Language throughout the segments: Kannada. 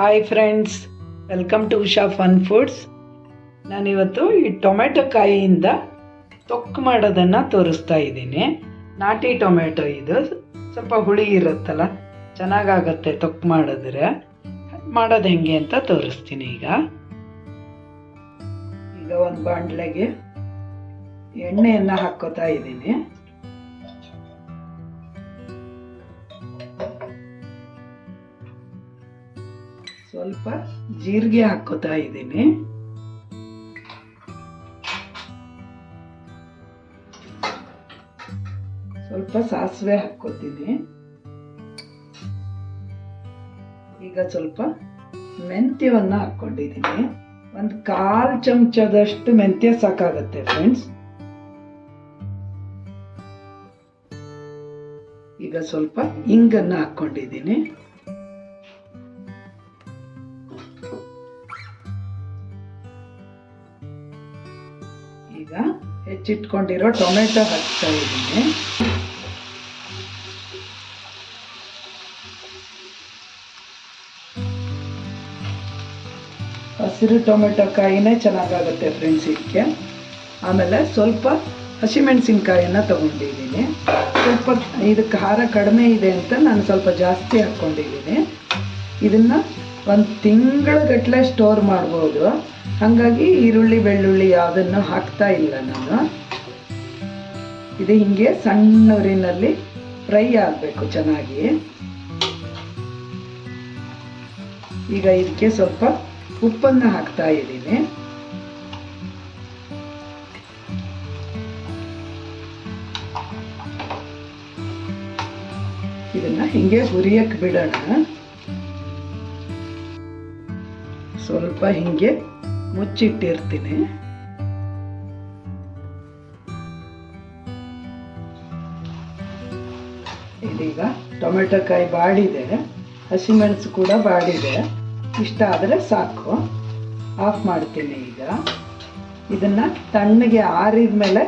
Hi friends welcome to Usha fun foods ನಾನಿವತ್ತು ಈ ಟೊಮೆಟೊ ಕಾಯಿಯಿಂದ ತೊಕ್ಕು ಮಾಡೋದನ್ನು ತೋರಿಸ್ತಾ ಇದ್ದೀನಿ. ನಾಟಿ ಟೊಮೆಟೊ ಇದು. ಸ್ವಲ್ಪ ಹುಳಿ ಇರುತ್ತಲ್ಲ, ಚೆನ್ನಾಗಾಗತ್ತೆ ತೊಕ್ಕು ಮಾಡಿದ್ರೆ. ಮಾಡೋದು ಹೆಂಗೆ ಅಂತ ತೋರಿಸ್ತೀನಿ ಈಗ. ಈಗ ಒಂದು ಬಾಂಡ್ಲೆಗೆ ಎಣ್ಣೆಯನ್ನು ಹಾಕೋತಾ ಇದ್ದೀನಿ. ಸ್ವಲ್ಪ ಜೀರಿಗೆ ಹಾಕೋತಾ ಇದ್ದೀನಿ. ಸ್ವಲ್ಪ ಸಾಸಿವೆ ಹಾಕೋತೀನಿ ಈಗ ಸ್ವಲ್ಪ ಮೆಂತ್ಯವನ್ನ ಹಾಕೊಂಡಿದ್ದೀನಿ ಒಂದು ಕಾಲ್ ಚಮಚದಷ್ಟು ಮೆಂತ್ಯ ಸಾಕಾಗತ್ತೆ ಫ್ರೆಂಡ್ಸ್ ಈಗ ಸ್ವಲ್ಪ ಇಂಗನ್ನ ಹಾಕೊಂಡಿದ್ದೀನಿ ಈಗ ಹೆಚ್ಚಿಟ್ಕೊಂಡಿರೋ ಟೊಮೆಟೊ ಹಾಕ್ತಾ ಇದ್ದೀನಿ ಹಸಿರು ಟೊಮೆಟೊ ಕಾಯಿನೇ ಚೆನ್ನಾಗಾಗುತ್ತೆ ಫ್ರೆಂಡ್ಸ್ ಇದಕ್ಕೆ ಆಮೇಲೆ ಸ್ವಲ್ಪ ಹಸಿಮೆಣಸಿನ್ಕಾಯಿನ ತಗೊಂಡಿದ್ದೀನಿ. ಸ್ವಲ್ಪ ಇದು ಖಾರ ಕಡಿಮೆ ಇದೆ ಅಂತ ನಾನು ಸ್ವಲ್ಪ ಜಾಸ್ತಿ ಹಾಕ್ಕೊಂಡಿದ್ದೀನಿ. ಇದನ್ನು ಒಂದು ತಿಂಗಳಗಟ್ಟಲೆ ಸ್ಟೋರ್ ಮಾಡ್ಬೋದು. ಹಾಗಾಗಿ ಈರುಳ್ಳಿ, ಬೆಳ್ಳುಳ್ಳಿ ಯಾವುದನ್ನು ಹಾಕ್ತಾ ಇಲ್ಲ ನಾನು. ಇದು ಹಿಂಗೆ ಸಣ್ಣ ಉರಿನಲ್ಲಿ ಫ್ರೈ ಆಗಬೇಕು ಚೆನ್ನಾಗಿ. ಈಗ ಇದಕ್ಕೆ ಸ್ವಲ್ಪ ಉಪ್ಪನ್ನು ಹಾಕ್ತಾ ಇದ್ದೀನಿ. ಇದನ್ನ ಹಿಂಗೆ ಹುರಿಯಕ್ಕೆ ಬಿಡೋಣ. ಸ್ವಲ್ಪ ಹಿಂಗೆ ಮುಚ್ಚಿಟ್ಟಿರ್ತೀನಿ. ಇದೀಗ ಟೊಮೆಟೊ ಕಾಯಿ ಬಾಡಿದೆ. ಹಸಿಮೆಣಸು ಕೂಡ ಬಾಡಿದೆ. ಇಷ್ಟ ಆದರೆ ಸಾಕು. ಆಫ್ ಮಾಡ್ತೀನಿ ಈಗ. ಇದನ್ನು ತಣ್ಣಗೆ ಆರಿದ ಮೇಲೆ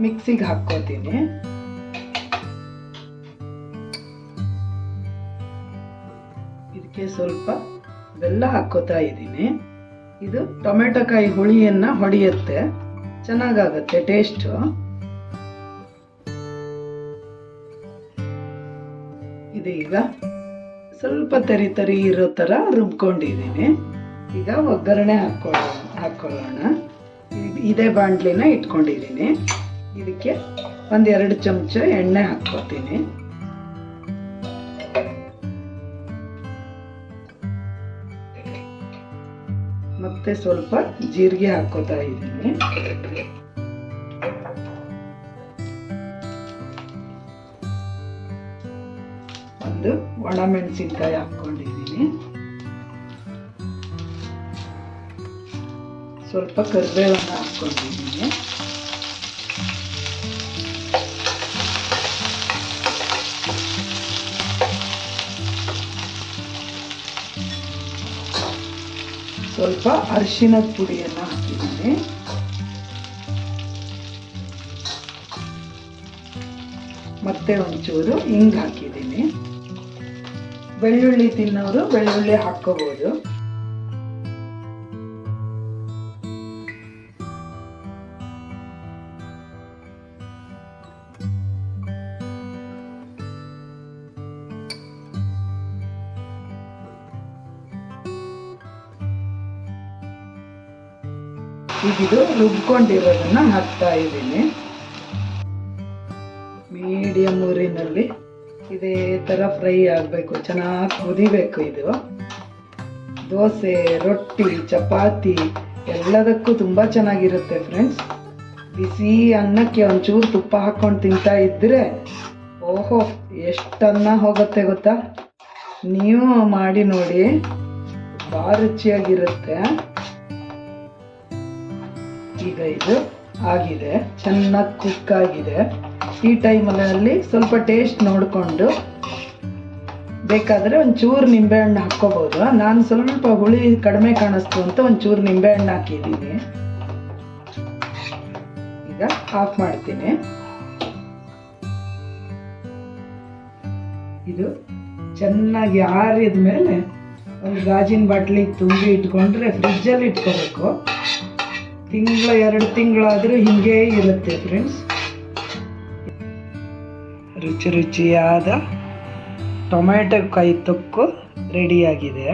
ಮಿಕ್ಸಿಗೆ ಹಾಕ್ಕೋತೀನಿ. ಇದಕ್ಕೆ ಸ್ವಲ್ಪ ಬೆಲ್ಲ ಹಾಕ್ಕೋತಾ ಇದ್ದೀನಿ. ಇದು ಟೊಮೆಟೊ ಕಾಯಿ ಹುಳಿಯನ್ನ ಹೊಡೆಯುತ್ತೆ. ಚೆನ್ನಾಗಾಗತ್ತೆ ಟೇಸ್ಟು ಇದೀಗ ಸ್ವಲ್ಪ ತರಿ ತರಿ ಇರೋ ಥರ ರುಬ್ಕೊಂಡಿದ್ದೀನಿ. ಈಗ ಒಗ್ಗರಣೆ ಹಾಕ್ಕೊಳ್ಳೋಣ ಹಾಕೊಳ್ಳೋಣ. ಇದ್- ಇದೇ ಬಾಂಡ್ಲಿನ ಇಟ್ಕೊಂಡಿದ್ದೀನಿ. ಇದಕ್ಕೆ ಒಂದೆರಡು ಚಮಚ ಎಣ್ಣೆ ಹಾಕ್ಕೋತೀನಿ. ಮತ್ತೆ ಸ್ವಲ್ಪ ಜೀರಿಗೆ ಹಾಕೋತಾ ಇದ್ದೀನಿ. ಒಂದು ಒಣಮೆಣಸಿನ್ಕಾಯಿ ಹಾಕೊಂಡಿದ್ದೀನಿ ಸ್ವಲ್ಪ ಕರಿಬೇವನ್ನ ಹಾಕ್ಕೊಂಡಿದ್ದೀನಿ. ಸ್ವಲ್ಪ ಅರಿಶಿನ ಪುಡಿಯನ್ನು ಹಾಕಿದ್ದೀನಿ. ಮತ್ತೆ ಒಂಚೂರು ಹಿಂಗ್ ಹಾಕಿದ್ದೀನಿ. ಬೆಳ್ಳುಳ್ಳಿ ತಿನ್ನೋರು ಬೆಳ್ಳುಳ್ಳಿ ಹಾಕೋಬಹುದು ಈಗಿದು ರುಬ್ಕೊಂಡಿರೋದನ್ನ ಹಾಕ್ತಾ ಇದ್ದೀನಿ. ಮೀಡಿಯಂ ಊರಿನಲ್ಲಿ ಇದೇ ಥರ ಫ್ರೈ ಆಗಬೇಕು, ಚೆನ್ನಾಗಿ ಕುದಿಬೇಕು ಇದು. ದೋಸೆ, ರೊಟ್ಟಿ, ಚಪಾತಿ ಎಲ್ಲದಕ್ಕೂ ತುಂಬ ಚೆನ್ನಾಗಿರುತ್ತೆ ಫ್ರೆಂಡ್ಸ್ ಬಿಸಿ ಅನ್ನಕ್ಕೆ ಒಂಚೂರು ತುಪ್ಪ ಹಾಕ್ಕೊಂಡು ತಿಂತಾ ಇದ್ದರೆ ಓಹೋ, ಎಷ್ಟು ಅನ್ನ ಹೋಗುತ್ತೆ ಗೊತ್ತಾ? ನೀವು ಮಾಡಿ ನೋಡಿ ಭಾಳ ರುಚಿಯಾಗಿರುತ್ತೆ. ಈಗ ಇದು ಆಗಿದೆ. ಚೆನ್ನಾಗಿ ಕುಕ್ ಆಗಿದೆ. ಈ ಟೈಮಲ್ಲಿ ಸ್ವಲ್ಪ ಟೇಸ್ಟ್ ನೋಡಿಕೊಂಡು ಬೇಕಾದರೆ ಒಂಚೂರು ನಿಂಬೆಹಣ್ಣು ಹಾಕ್ಕೋಬೋದು. ನಾನು ಸ್ವಲ್ಪ ಹುಳಿ ಕಡಿಮೆ ಕಾಣಿಸ್ತು ಅಂತ ಒಂಚೂರು ನಿಂಬೆಹಣ್ಣು ಹಾಕಿದ್ದೀನಿ. ಈಗ ಆಫ್ ಮಾಡ್ತೀನಿ. ಇದು ಚೆನ್ನಾಗಿ ಆರಿದ ಮೇಲೆ ಒಂದು ಗಾಜಿನ ಬಾಟ್ಲಿಗೆ ತುಂಬಿ ಇಟ್ಕೊಂಡ್ರೆ ಫ್ರಿಜ್ಜಲ್ಲಿ ಇಟ್ಕೋಬೇಕು. ತಿಂಗಳ ಎರಡು ತಿಂಗಳಾದರೂ ಹಿಂಗೇ ಇರುತ್ತೆ ಫ್ರೆಂಡ್ಸ್ ರುಚಿ ರುಚಿಯಾದ ಟೊಮೆಟೊ ಕಾಯಿ ತೊಕ್ಕು ರೆಡಿಯಾಗಿದೆ